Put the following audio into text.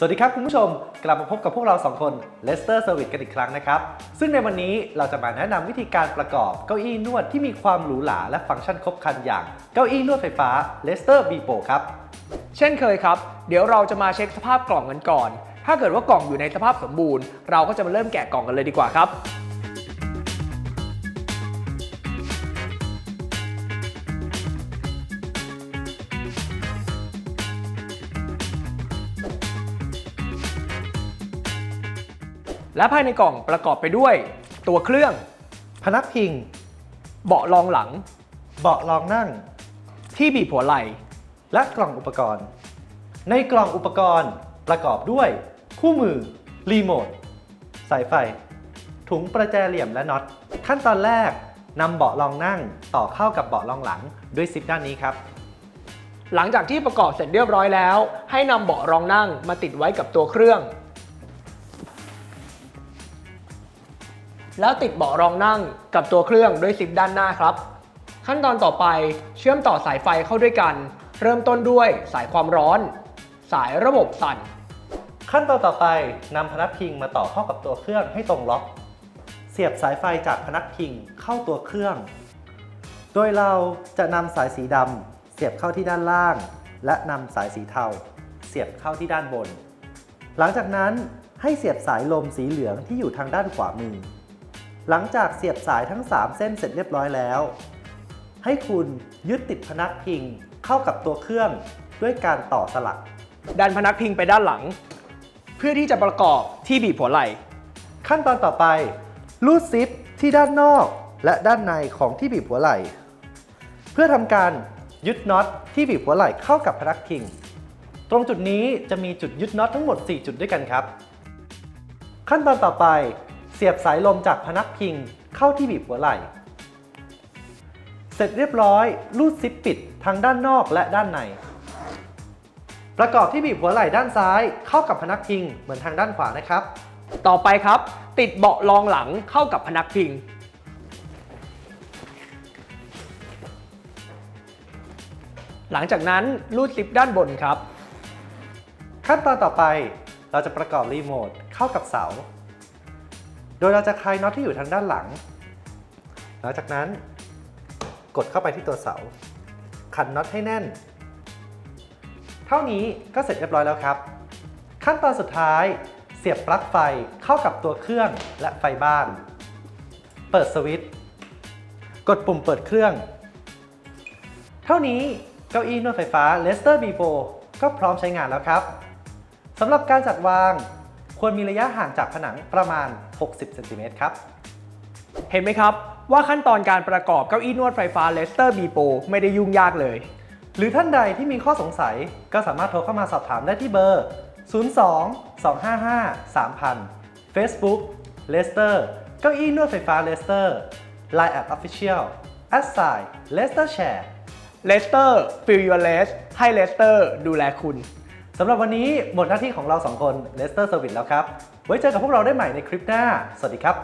สวัสดีครับคุณผู้ชมกลับมาพบกับพวกเรา 2 คน Lester Service กันอีกครั้งนะครับ ซึ่งในวันนี้เราจะมาแนะนำวิธีการประกอบเก้าอี้นวดที่มีความหรูหราและฟังก์ชันครบครันอย่าง เก้าอี้นวดไฟฟ้า Lester b p o ครับ เช่นเคยครับ เดี๋ยวเราจะมาเช็คสภาพกล่องกันก่อน ถ้าเกิดว่ากล่องอยู่ในสภาพสมบูรณ์ เราก็จะมาเริ่มแกะกล่องกันเลยดีกว่าครับ และภายในกล่องประกอบไปด้วย ตัวเครื่อง พนักพิง เบาะรองหลัง เบาะรองนั่ง ที่บีบหัวไหล่ และกล่องอุปกรณ์ ในกล่องอุปกรณ์ประกอบด้วย คู่มือ รีโมท สายไฟ ถุงประแจเหลี่ยมและน็อต ขั้นตอนแรกนำเบาะรองนั่งต่อเข้ากับเบาะรองหลังด้วยซิปด้านนี้ครับ หลังจากที่ประกอบเสร็จเรียบร้อยแล้ว ให้นำเบาะรองนั่งมาติดไว้กับตัวเครื่อง แล้วติดเบาะรองนั่งกับตัวเครื่องด้วยซิปด้านหน้าครับ ขั้นตอนต่อไปเชื่อมต่อสายไฟเข้าด้วยกัน เริ่มต้นด้วยสายความร้อน สายระบบสั่น ขั้นตอนต่อไปนำพนักพิงมาต่อเข้ากับตัวเครื่องให้ตรงล็อก เสียบสายไฟจากพนักพิงเข้าตัวเครื่อง โดยเราจะนำสายสีดำเสียบเข้าที่ด้านล่าง และนำสายสีเทา เสียบเข้าที่ด้านบน หลังจากนั้นให้เสียบสายลมสีเหลืองที่อยู่ทางด้านขวามือ หลังจากเสียบสายทั้ง 3 เส้นเสร็จเรียบร้อยแล้ว ให้คุณยึดติดพนักพิงเข้ากับตัวเครื่องด้วยการต่อสลัก ดันพนักพิงไปด้านหลัง เพื่อที่จะประกอบที่บีบหัวไหล่ ขั้นตอนต่อไป รูดซิปที่ด้านนอกและด้านในของที่บีบหัวไหล่ เพื่อทำการยึดน็อตที่บีบหัวไหล่เข้ากับพนักพิง ตรงจุดนี้จะมีจุดยึดน็อตทั้งหมด 4 จุดด้วยกันครับ ขั้นตอนต่อไป เสียบสายลมจากพนักพิงเข้าที่บีบหัวไหล่ เสร็จเรียบร้อยรูดซิปปิดทั้งด้านนอกและด้านใน ประกอบที่บีบหัวไหล่ด้านซ้ายเข้ากับพนักพิงเหมือนทางด้านขวานะครับ ต่อไปครับ ติดเบาะรองหลังเข้ากับพนักพิง หลังจากนั้นรูดซิปด้านบนครับ ขั้นตอนต่อไปเราจะประกอบรีโมทเข้ากับเสา โดยเราจะคลายน็อตที่อยู่ทางด้านหลัง หลังจากนั้นกดเข้าไปที่ตัวเสา ขันน็อตให้แน่น เท่านี้ก็เสร็จเรียบร้อยแล้วครับ ขั้นตอนสุดท้ายเสียบปลั๊กไฟเข้ากับตัวเครื่องและไฟบ้าน เปิดสวิตช์ กดปุ่มเปิดเครื่อง เท่านี้เก้าอี้นวดไฟฟ้า Lester b 4ก็พร้อมใช้งานแล้วครับสำหรับการจัดวาง ควรมีระยะห่างจากผนังประมาณ 60เซนติเมตรครับ เห็นไหมครับ ว่าขั้นตอนการประกอบเก้าอี้นวดไฟฟ้า Lester b p o ไม่ได้ยุ่งยากเลย หรือท่านใดที่มีข้อสงสัยก็สามารถโทรเข้ามาสอบถามได้ที่เบอร์ 02 255 3000 Facebook Lester เก้าอี้นวดไฟฟ้า Lester Line at Official a s s i Lester Share Lester Feel Your Less ให้ Lester ดูแลคุณ สำหรับวันนี้หมดหน้าที่ของเราสองคน Lester Service แล้วครับ ไว้เจอกับพวกเราได้ใหม่ในคลิปหน้า สวัสดีครับ